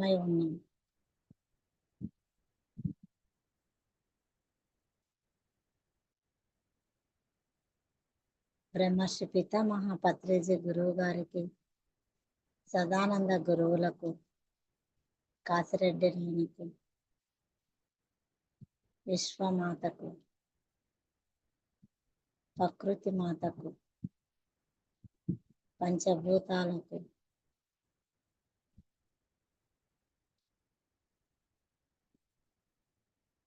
ఏకమై ఉన్నాం బ్రహ్మశ్రీ పితామహ పత్రిజీ గురువు గారికి సదానంద గురువులకు కాసిరెడ్డి రేణికి విశ్వమాతకు ప్రకృతి మాతకు పంచభూతాలకు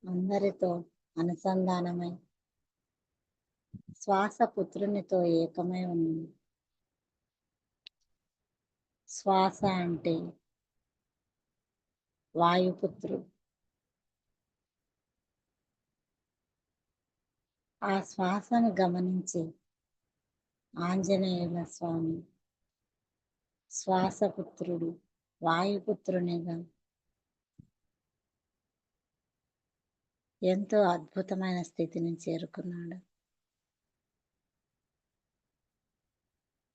అందరితో అనుసంధానమై శ్వాస పుత్రునితో ఏకమై ఉంది. శ్వాస అంటే వాయుపుత్రుడు ఆ శ్వాసను గమనించి ఆంజనేయుల స్వామి శ్వాసపుత్రుడు వాయుపుత్రునిగా ఎంతో అద్భుతమైన స్థితిని చేరుకున్నాడు.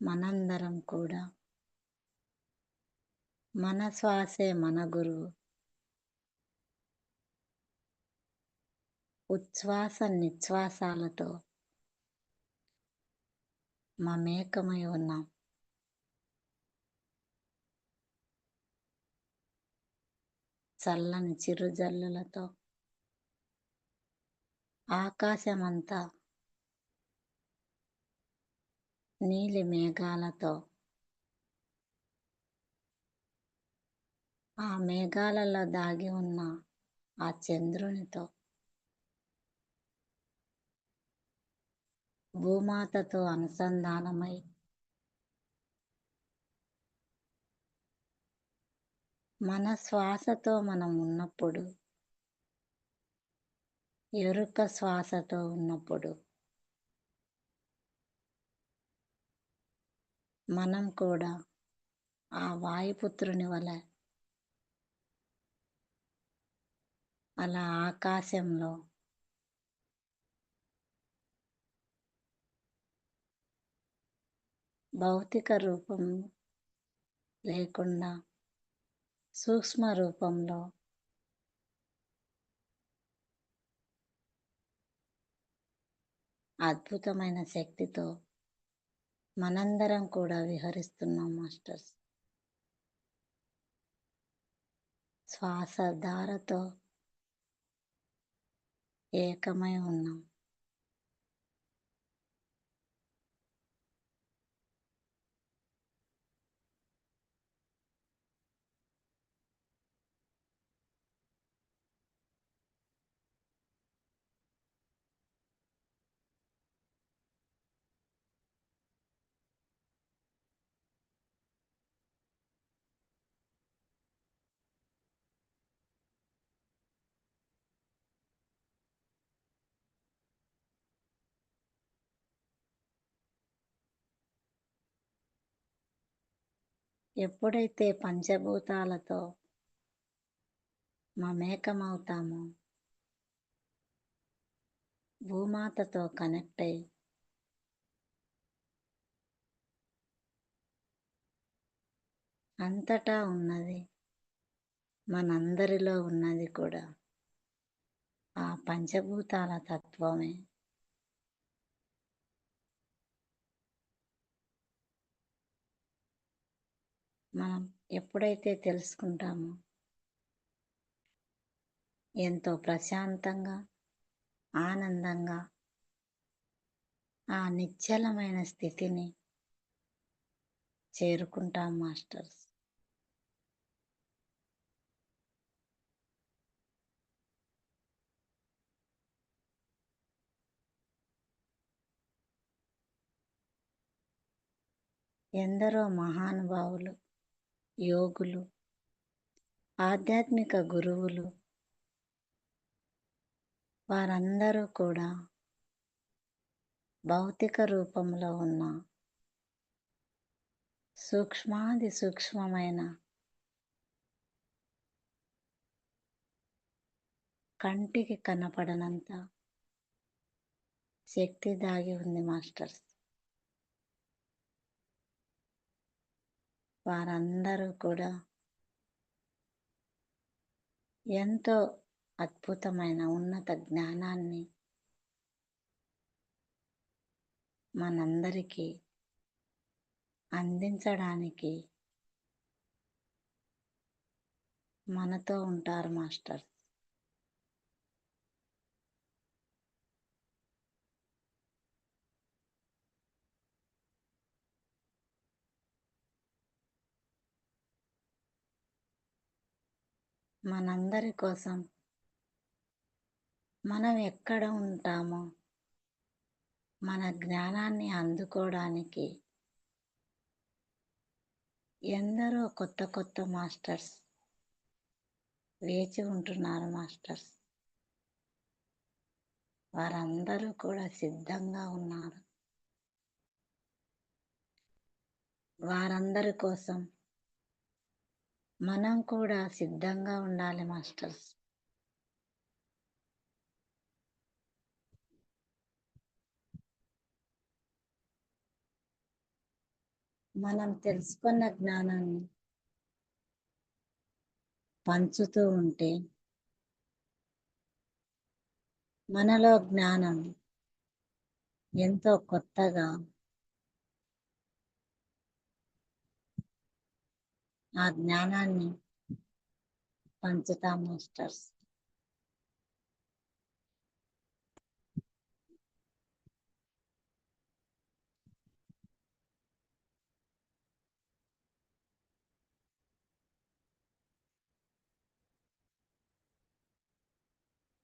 మనందరం కూడా మన శ్వాసే మన గురువు. ఉచ్ఛ్వాస నిశ్వాసాలతో మమేకమై ఉన్నాం. చల్లని చిరుజల్లులతో ఆకాశమంతా నీలి మేఘాలతో ఆ మేఘాలలో దాగి ఉన్న ఆ చంద్రునితో భూమాతతో అనుసంధానమై మన శ్వాసతో మనం ఉన్నప్పుడు ఎరుక శ్వాసతో ఉన్నప్పుడు మనం కూడా ఆ వాయుపుత్రుని వలె అలా ఆకాశంలో భౌతిక రూపం లేకుండా సూక్ష్మ రూపంలో అద్భుతమైన శక్తితో మనందరం కూడా విహరిస్తున్నాం మాస్టర్స్. శ్వాస ధారతో ఏకమై ఉన్నాం. ఎప్పుడైతే పంచభూతాలతో మమేకమవుతామో భూమాతతో కనెక్ట్ అయి అంతటా ఉన్నది మనందరిలో ఉన్నది కూడా ఆ పంచభూతాల తత్వమే. మనం ఎప్పుడైతే తెలుసుకుంటామో ఎంతో ప్రశాంతంగా ఆనందంగా ఆ నిశ్చలమైన స్థితిని చేరుకుంటాం మాస్టర్స్. ఎందరో మహానుభావులు యోగులు ఆధ్యాత్మిక గురువులు వారందరూ కూడా భౌతిక రూపంలో ఉన్న సూక్ష్మాది సూక్ష్మమైన కంటికి కనపడనంత శక్తి దాగి ఉంది మాస్టర్స్. వారందరూ కూడా ఎంతో అద్భుతమైన ఉన్నత జ్ఞానాన్ని మనందరికీ అందించడానికి మనతో ఉంటారు మాస్టర్. మనందరి కోసం మనం ఎక్కడ ఉంటామో మన జ్ఞానాన్ని అందుకోవడానికి ఎందరో కొత్త కొత్త మాస్టర్స్ వేచి ఉంటున్నారు మాస్టర్స్. వారందరూ కూడా సిద్ధంగా ఉన్నారు. వారందరి కోసం మనం కూడా సిద్ధంగా ఉండాలి మాస్టర్స్. మనం తెలుసుకున్న జ్ఞానాన్ని పంచుతూ ఉంటే మనలో జ్ఞానం ఎంతో కొత్తగా ఆ జ్ఞానాన్ని పంచుతా మాస్టర్స్.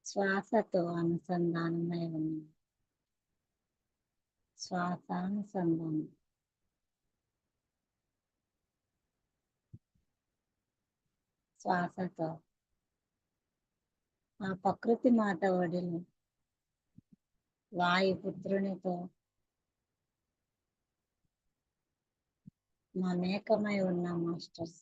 శ్వాసతో అనుసంధానమై ఉన్నాం శ్వాసానుసంధానం. శ్వాసతో. ఆ ప్రకృతి మాత ఒడిని వాయుపుత్రునితో మమేకమై ఉన్న మాస్టర్స్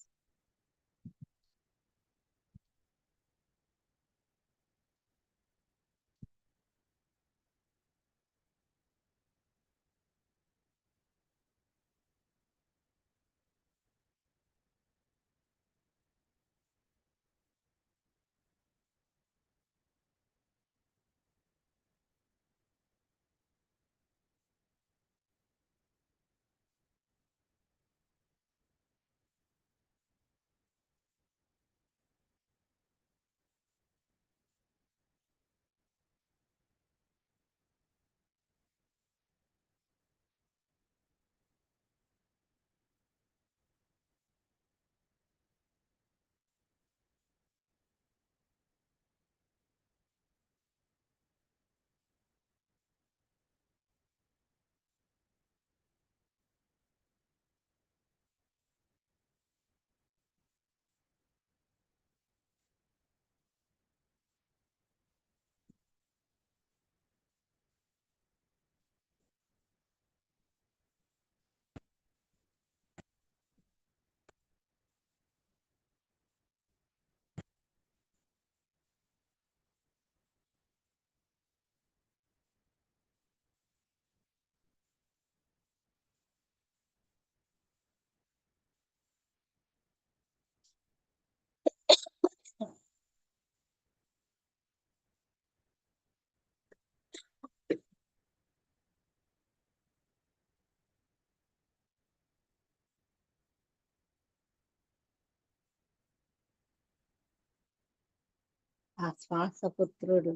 ఆ శ్వాసపుత్రుడు.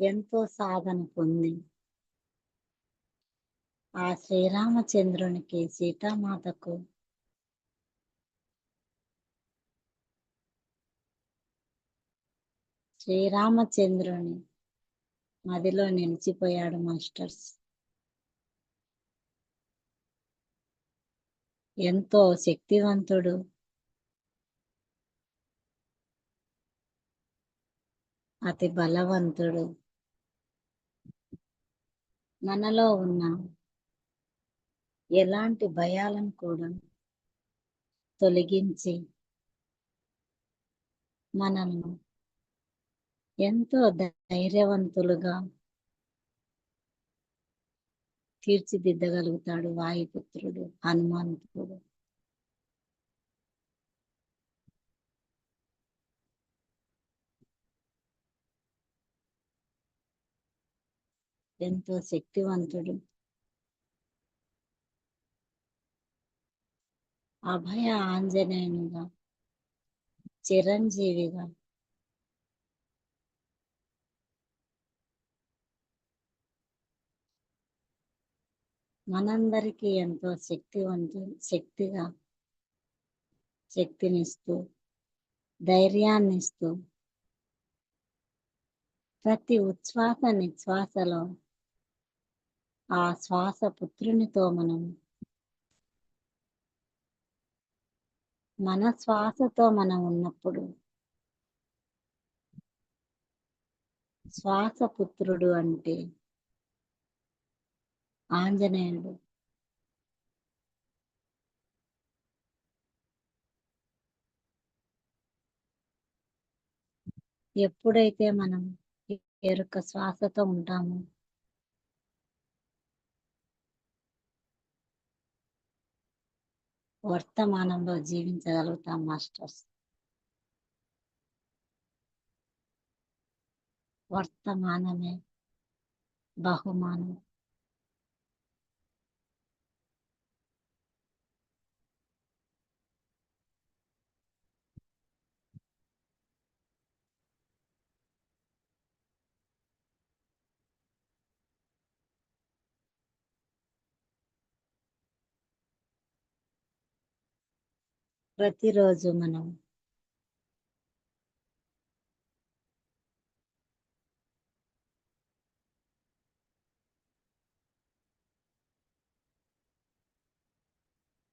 ఎంతో సాధన పొంది. ఆ శ్రీరామచంద్రునికి సీతామాతకు శ్రీరామచంద్రుని మదిలో నిలిచిపోయాడు మాస్టర్స్. ఎంతో శక్తివంతుడు. అతి బలవంతుడు. మనలో ఉన్న ఎలాంటి భయాలను కూడా తొలగించి మనల్ని ఎంతో ధైర్యవంతులుగా తీర్చిదిద్దగలుగుతాడు వాయుపుత్రుడు హనుమంతుడు. ఎంతో శక్తివంతుడు. అభయ ఆంజనేయునిగా చిరంజీవిగా మనందరికీ ఎంతో శక్తివంతు శక్తిగా శక్తినిస్తూ ధైర్యాన్నిస్తూ ప్రతి ఉచ్ఛ్వాస నిశ్వాసలో ఆ శ్వాస పుత్రునితో మనం మన శ్వాసతో మనం ఉన్నప్పుడు శ్వాస పుత్రుడు అంటే ఆంజనేయుడు. ఎప్పుడైతే మనం ఎరుక శ్వాసతో ఉంటామో వర్తమానంలో జీవించగలుగుతాం మాస్టర్స్. వర్తమానమే బహుమానం. ప్రతిరోజు మనం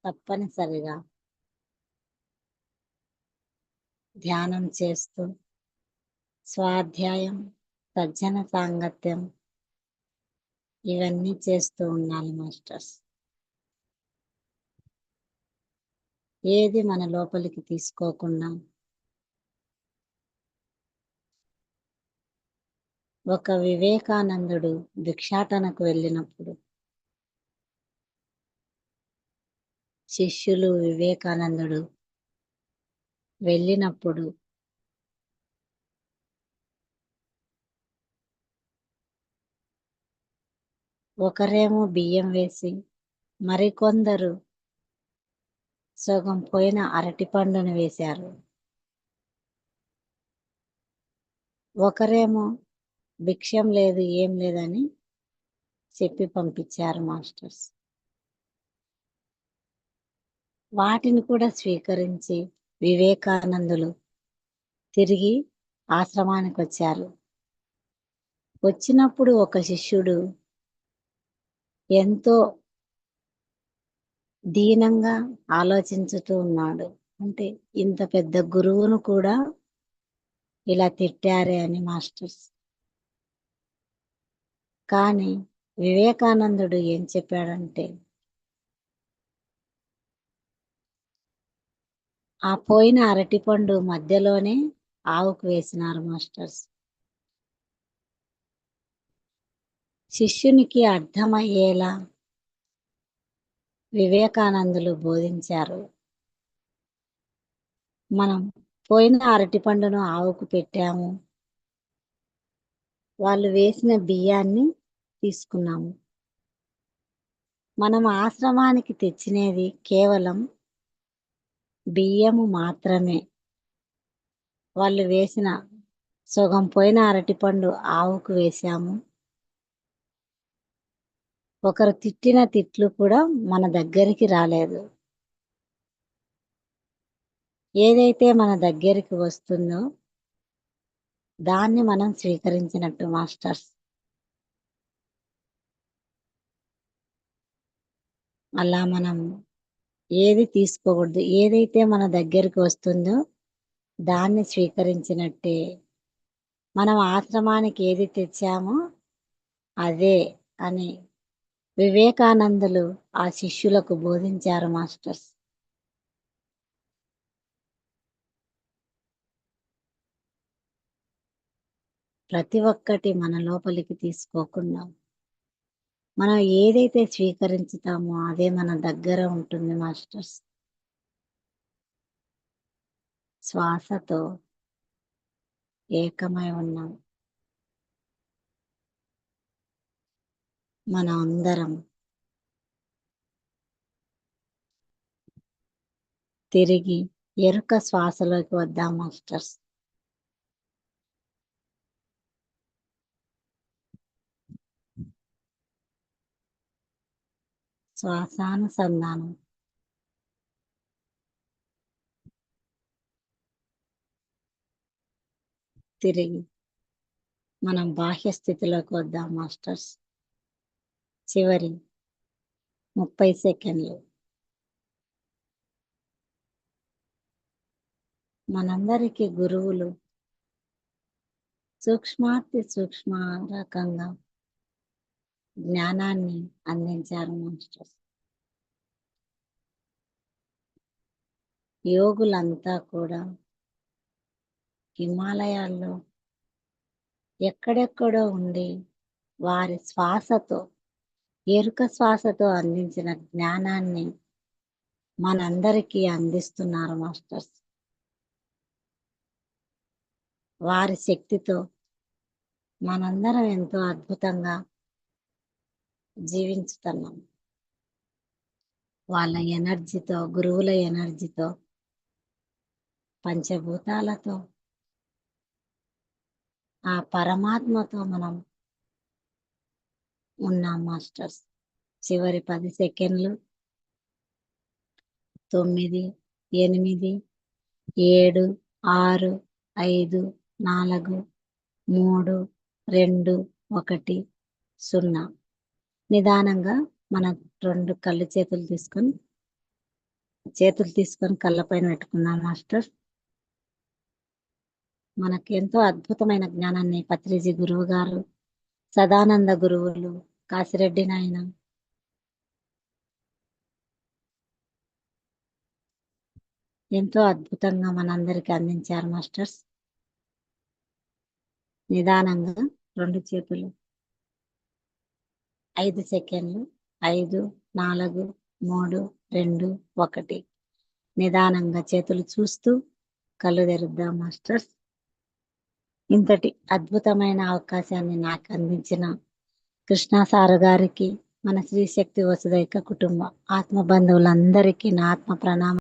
తప్పనిసరిగా ధ్యానం చేస్తూ స్వాధ్యాయం సజ్జన సాంగత్యం ఇవన్నీ చేస్తూ ఉండాలి మాస్టర్స్. ఏది మన లోపలికి తీసుకోకుండా ఒక వివేకానందుడు భిక్షాటనకు వెళ్ళినప్పుడు శిష్యులు వివేకానందుడు వెళ్ళినప్పుడు ఒకరేమో బియ్యం వేసి మరికొందరు సగం పోయిన అరటి పండును వేశారు. ఒకరేమో భిక్షం లేదు ఏం లేదని చెప్పి పంపించారు మాస్టర్స్. వాటిని కూడా స్వీకరించి వివేకానందులు తిరిగి ఆశ్రమానికి వచ్చారు. వచ్చినప్పుడు ఒక శిష్యుడు ఎంతో దీనంగా ఆలోచించుతూ ఉన్నాడు. అంటే ఇంత పెద్ద గురువును కూడా ఇలా తిట్టారే అని మాస్టర్స్. కానీ వివేకానందుడు ఏం చెప్పాడంటే ఆ పోయిన అరటిపండు మధ్యలోనే ఆవుకు వేసినారు మాస్టర్స్. శిష్యునికి అర్థమయ్యేలా వివేకానందులు బోధించారు. మనం పోయిన అరటి పండును ఆవుకు పెట్టాము. వాళ్ళు వేసిన బియ్యాన్ని తీసుకున్నాము. మనం ఆశ్రమానికి తెచ్చినది కేవలం బియ్యము మాత్రమే. వాళ్ళు వేసిన సగం పోయిన అరటిపండు ఆవుకు వేశాము. ఒకరు తిట్టిన తిట్లు కూడా మన దగ్గరికి రాలేదు. ఏదైతే మన దగ్గరికి వస్తుందో దాన్ని మనం స్వీకరించినట్టు మాస్టర్స్. అలా మనం ఏది తీసుకోకూడదు. ఏదైతే మన దగ్గరికి వస్తుందో దాన్ని స్వీకరించినట్టే. మనం ఆశ్రమానికి ఏది తెచ్చామో అదే అని వివేకానందులు ఆ శిష్యులకు బోధించారు మాస్టర్స్. ప్రతి ఒక్కటి మన లోపలికి తీసుకోకుండా మనం ఏదైతే స్వీకరించుతామో అదే మన దగ్గర ఉంటుంది మాస్టర్స్. శ్వాసతో ఏకమై ఉన్నాం. మన అందరం. తిరిగి ఎరుక శ్వాసలోకి వద్దాం మాస్టర్స్. శ్వాసానుసంధానం. తిరిగి మనం బాహ్య స్థితిలోకి వద్దాం మాస్టర్స్. చివరి ముప్పై సెకండ్లు. మనందరికీ గురువులు సూక్ష్మాతి సూక్ష్మ రకంగా జ్ఞానాన్ని అందించారు మాస్టర్స్. యోగులంతా కూడా హిమాలయాల్లో ఎక్కడెక్కడో ఉండి వారి శ్వాసతో ఎరుక శ్వాసతో అందించిన జ్ఞానాన్ని మనందరికీ అందిస్తున్నారు మాస్టర్స్. వారి శక్తితో మనందరం ఎంతో అద్భుతంగా జీవించుతున్నాం. వాళ్ళ ఎనర్జీతో గురువుల ఎనర్జీతో పంచభూతాలతో ఆ పరమాత్మతో మనం ఉన్నాం మాస్టర్స్. చివరి పది సెకండ్లు. తొమ్మిది ఎనిమిది ఏడు ఆరు ఐదు నాలుగు మూడు రెండు ఒకటి సున్నా. నిదానంగా మన రెండు కళ్ళు చేతులు తీసుకొని చేతులు తీసుకొని కళ్ళ పైన పెట్టుకున్నాం మాస్టర్. మనకి ఎంతో అద్భుతమైన జ్ఞానాన్ని పత్రిజీ గురువు గారు సదానంద గురువులు కాసిరెడ్డి నాయన. ఎంతో అద్భుతంగా మనందరికి అందించారు మాస్టర్స్. నిదానంగా రెండు చేతులు ఐదు సెకండ్లు ఐదు నాలుగు మూడు రెండు ఒకటి. నిదానంగా చేతులు చూస్తూ కళ్ళు తెరుద్దాం మాస్టర్స్. ఇంతటి అద్భుతమైన అవకాశాన్ని నాకు అందించిన కృష్ణా సారు గారికి మన శ్రీశక్తి వసుదైక కుటుంబ ఆత్మ బంధువులందరికీ నా ఆత్మ ప్రణామం.